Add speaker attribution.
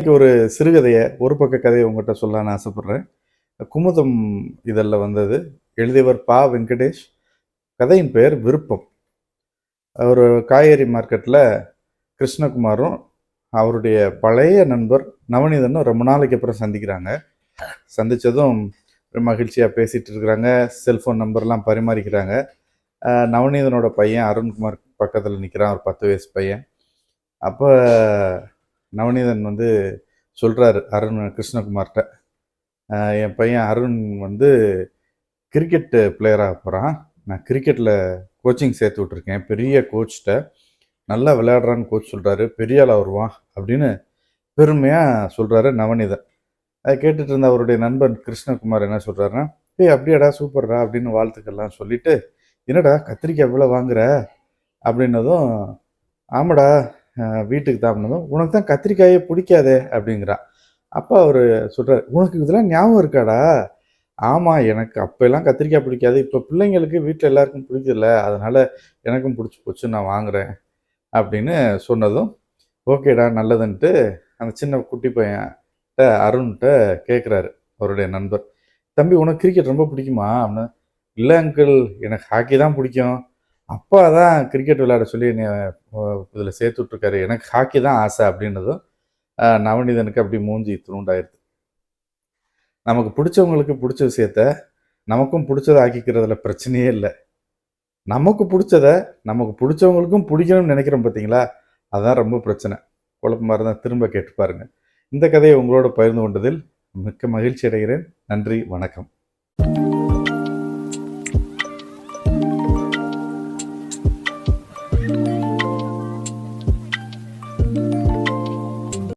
Speaker 1: இன்றைக்கி ஒரு சிறுகதையை ஒரு பக்க கதையை உங்கள்கிட்ட சொல்லலான்னு ஆசைப்பட்றேன். குமுதம் இதழில் வந்தது. எழுதியவர் பா. வெங்கடேஷ். கதையின் பெயர் விருப்பம். ஒரு காய்கறி மார்க்கெட்டில் கிருஷ்ணகுமாரும் அவருடைய பழைய நண்பர் நவநீதனும் ரொம்ப நாளைக்கு அப்புறம் சந்திக்கிறாங்க. சந்தித்ததும் மகிழ்ச்சியாக பேசிகிட்டு இருக்கிறாங்க. செல்ஃபோன் நம்பர்லாம் பரிமாறிக்கிறாங்க. நவநீதனோட பையன் அருண்குமார் பக்கத்தில் நிற்கிறான் ஒரு பத்து வயசு பையன். அப்போ நவநீதன் வந்து சொல்கிறாரு அருண் கிருஷ்ணகுமார்கிட்ட. என் பையன் அருண் வந்து கிரிக்கெட் பிளேயராக போகிறான் நான் கிரிக்கெட்டில் கோச்சிங் சேர்த்து விட்ருக்கேன் பெரிய கோச்சிட்ட நல்லா விளையாடுறான்னு கோச் சொல்கிறாரு பெரிய ஆளாக வருவான் அப்படின்னு பெருமையாக சொல்கிறாரு நவநீதன். அதை கேட்டுட்டு இருந்த அவருடைய நண்பன் கிருஷ்ணகுமார் என்ன சொல்கிறாருன்னா ஏய் அப்படியாடா சூப்பர்டா அப்படின்னு வாழ்த்துக்கள்லாம் சொல்லிட்டு என்னடா கத்திரிக்காய் எவ்வளோ வாங்குற? அப்படின்னதும் ஆமாடா வீட்டுக்கு தாப்பினதும் உனக்கு தான் கத்திரிக்காயே பிடிக்காதே அப்படிங்கிறா. அப்போ அவர் சொல்கிறார் உனக்கு இதெல்லாம் ஞாபகம் இருக்காடா? ஆமாம் எனக்கு அப்போல்லாம் கத்திரிக்காய் பிடிக்காது. இப்போ பிள்ளைங்களுக்கு வீட்டில் எல்லாருக்கும் பிடிக்கல. அதனால் எனக்கும் பிடிச்சி போச்சு நான் வாங்குகிறேன் அப்படின்னு சொன்னதும் ஓகேடா நல்லதுன்ட்டு அந்த சின்ன குட்டி பையன்கிட்ட அருண்கிட்ட கேட்குறாரு அவருடைய நண்பர். தம்பி உனக்கு கிரிக்கெட் ரொம்ப பிடிக்குமா? அப்படின்னு இல்லை அங்கிள் எனக்கு ஹாக்கி தான் பிடிக்கும். அப்பா தான் கிரிக்கெட் விளையாட சொல்லி என்னை இதில் சேர்த்து விட்ருக்காரு எனக்கு ஹாக்கி தான் ஆசை அப்படின்றதும் நவநீதனுக்கு அப்படி மூஞ்சி துணுண்டாயிருது நமக்கு பிடிச்சவங்களுக்கு பிடிச்ச விஷயத்த நமக்கும் பிடிச்சதை ஆக்கிக்கிறதுல பிரச்சனையே இல்லை. நமக்கு பிடிச்சத நமக்கு பிடிச்சவங்களுக்கும் பிடிக்கணும்னு நினைக்கிறோம் பார்த்தீங்களா அதுதான் ரொம்ப பிரச்சனை. குழப்பமாக இருந்தால் திரும்ப கேட்டு பாருங்கள் இந்த கதையை உங்களோட பகிர்ந்து கொண்டதில் மிக்க மகிழ்ச்சி அடைகிறேன். நன்றி வணக்கம்.